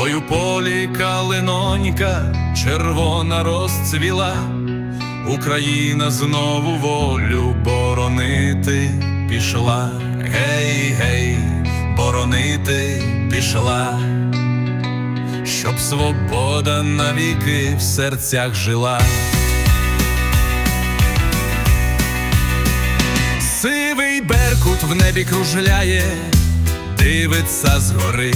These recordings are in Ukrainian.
Ой у полі калинонька червона розцвіла, Україна знову волю боронити пішла. Гей, гей, боронити пішла, щоб свобода навіки в серцях жила. Сивий беркут в небі кружляє, дивиться згори,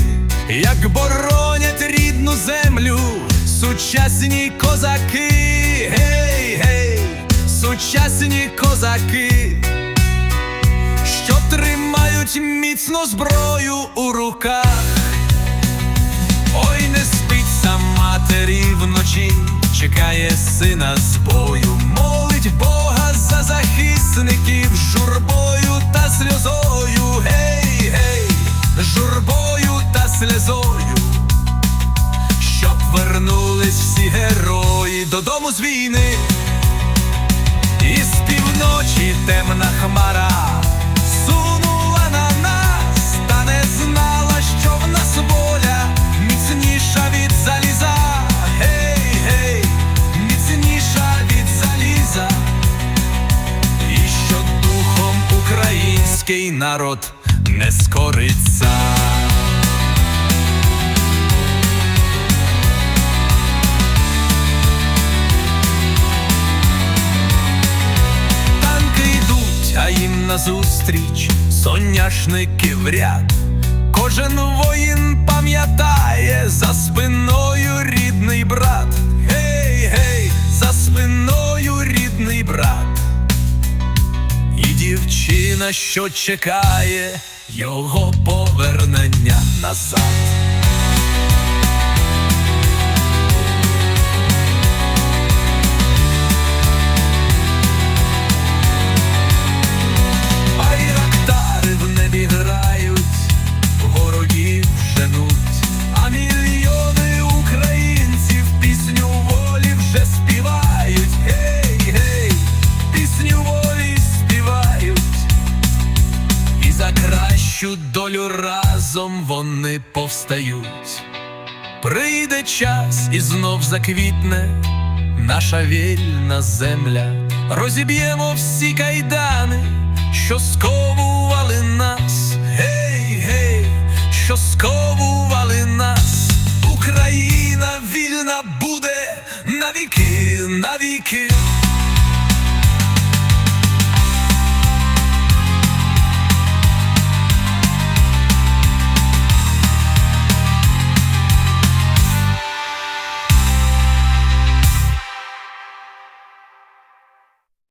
як боронять рідну землю, сучасні козаки, гей, гей, сучасні козаки, що тримають міцно зброю у руках. Ой, не спить сам матері вночі, чекає сина з бою, молить Бога за захисників журбою вернулись всі герої. Додому з війни, і з півночі темна хмара. Сунула на нас, та не знала, що в нас воля. Міцніша від заліза, гей, гей, міцніша від заліза, і що духом український народ не скориться. Назустріч соняшники в ряд. Кожен воїн пам'ятає за спиною рідний брат. Гей, гей, за спиною рідний брат. І дівчина, що чекає його повернення назад. кращу долю разом вони повстають. Прийде час і знов заквітне наша вільна земля. Розіб'ємо всі кайдани, що сковували нас, гей, гей, що сковували нас, Україна вільна буде навіки, навіки.